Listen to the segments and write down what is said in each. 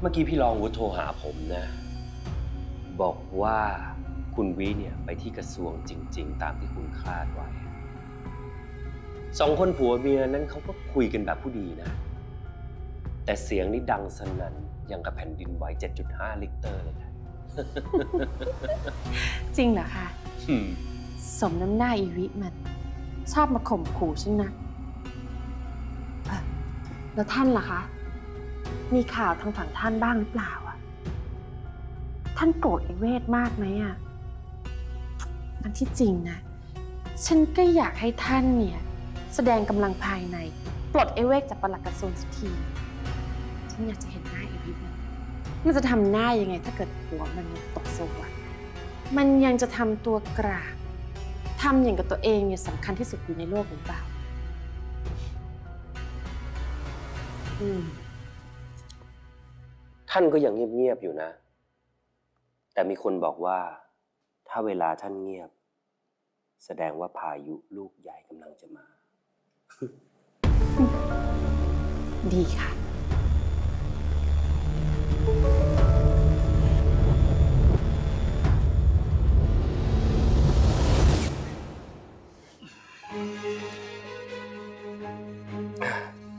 เมื่อกี้พี่รองวุฒิโทรหาผมนะ บอกว่าคุณวิเนี่ยไปที่กระทรวงจริง ๆ ตามที่คุณคาดไว้ สองคนผัวเมียนั้นเขาก็คุยกันแบบผู้ดีนะ แต่เสียงนี่ดังสนั่นยังกับแผ่นดินไหว 7.5 ลิกเตอร์เลยนะจริงเหรอคะอืมสมน้ำหน้าอีวิมัน ชอบมาข่มขู่ฉันนะเอ่อแล้วท่านล่ะคะ มีข่าวทางฝั่งท่านบ้างหรือเปล่าอะท่านโกรธไอเวทมากไหมอะอันที่จริงนะ ฉันก็อยากให้ท่านเนี่ย แสดงกำลังภายใน ปลดไอเวทจากปลัดกระทรวงสักที ฉันอยากจะเห็นหน้าไอวิทมันมันจะทำหน้ายังไงถ้าเกิดหัวมันตกสวรรค์มันยังจะทำตัวกลางทำอย่างกับตัวเองเนี่ยสำคัญที่สุดอยู่ในโลกหรือเปล่า อืม ท่านก็ยังเงียบๆอยู่นะ แต่มีคนบอกว่า ถ้าเวลาท่านเงียบ แสดงว่าพายุลูกใหญ่กำลังจะมา ดีค่ะ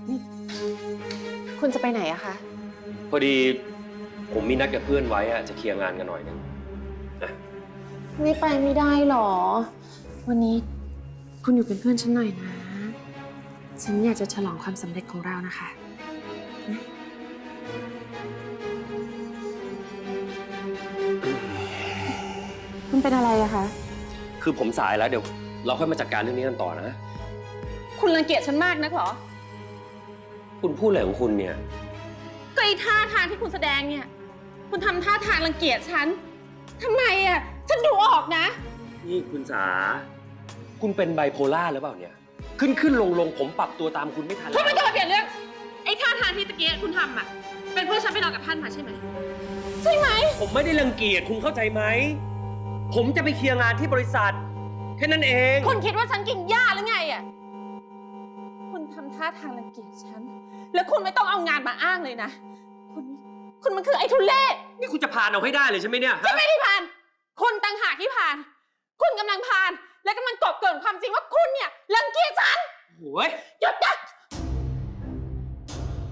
นี่คุณจะไปไหนอะคะ พอดีผมมีนัดกับเพื่อนไว้อะจะเคลียร์งานกันหน่อยนึงไม่ไปไม่ได้หรอ วันนี้คุณอยู่เป็นเพื่อนฉันหน่อยนะ ฉันอยากจะฉลองความสำเร็จของเรานะคะนะคุณเป็นอะไรอะคะ คือผมสายแล้วเดี๋ยว เราค่อยมาจัดการเรื่องนี้กันต่อนะ คุณรังเกียจฉันมากนักเหรอ คุณพูดอะไรของคุณเนี่ยก็ไอ้ ท่าทางที่คุณแสดงเนี่ย คุณทำท่าทางรังเกียจฉันทำไมอะ ฉันดูออกนะ นี่คุณสา คุณเป็นไบโพล่าหรือเปล่าเนี่ย ขึ้นขึ้นลงลงผมปรับตัวตามคุณไม่ทันคุณไม่แล้วต้องมาเปลี่ยนเรื่อง ไอ้ท่าทางที่ตะเกียคุณทำอะ เป็นเพื่อฉันไปนอนกับท่านมาใช่ไหม ใช่ไหม ผมไม่ได้รังเกียจคุณเข้าใจไหม ผมจะไปเคลียร์งานที่บริษัท แค่นั้นเอง คุณคิดว่าฉันกินหญ้าหรือไงอะ คุณทำท่าทางรังเกียจฉัน แล้วคุณไม่ต้องเอางานมาอ้างเลยนะคุณนี่ คุณมันคือไอ้ทุเล่นี่คุณจะผ่านเอาให้ได้เลยใช่ไหมเนี่ยฮะฉันไม่ได้ผ่าน คุณต่างหากที่ผ่าน คุณกำลังผ่าน และกำลังกลบเกลื่อนความจริงว่าคุณเนี่ยรังเกียจฉันโอ้ยหยุดนะ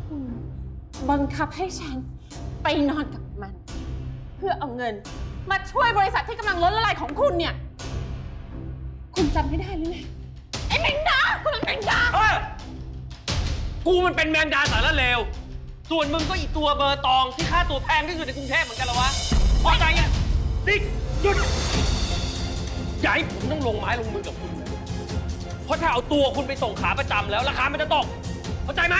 คุณบังคับให้ฉันไปนอนกับมัน เพื่อเอาเงินมาช่วยบริษัทที่กำลังล้มละลายของคุณเนี่ย คุณจำไม่ได้หรือไงไอ้แมงดาคุณเป็นแมงดา เอ้ยกูมันเป็นแมงดาสารเลว ส่วนมึงก็อีตัวเบอร์ตองที่ค่าตัวแพงที่สุดในกรุงเทพเหมือนกันเหรอวะพอใจยังนี่หยุดอย่าให้ผมต้องลงไม้ลงมือกับคุณนะเพราะถ้าเอาตัวคุณไปส่งขาประจำแล้วราคามันจะตกเข้าใจไหม